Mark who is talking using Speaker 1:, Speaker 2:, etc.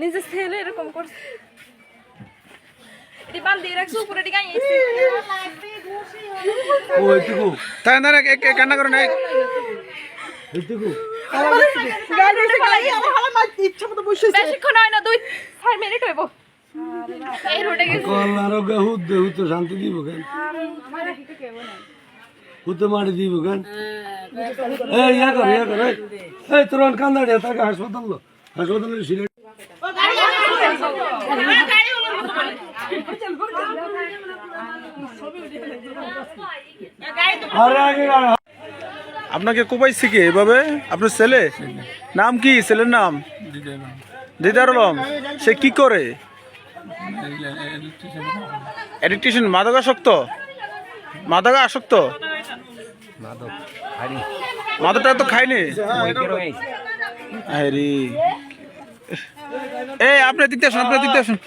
Speaker 1: নিজের ছেলে এরকম করছে।
Speaker 2: না
Speaker 1: বেশিক্ষণ হয় না দুই চার মিনিট হইব।
Speaker 3: শান্তি দিব কেন? হুতে মারি দিব কেন? এই ইয়া কর ইয়া কর এই। এই তোর কান্দা দে তাকে হাসপাতাল লো হাসপাতালে সিলেট।
Speaker 2: আপনাকে কোপাইছে কি এভাবে? আপনার ছেলে? নাম কি? ছেলের নাম? দিদার আলম। সে কি করে? এডিকটেশন মাদকাসক্ত মাদকা আসক্ত? মাদকটা তো খাইনি আরে এই আপনি দিতে আসুন আপনি দিতে আসুন।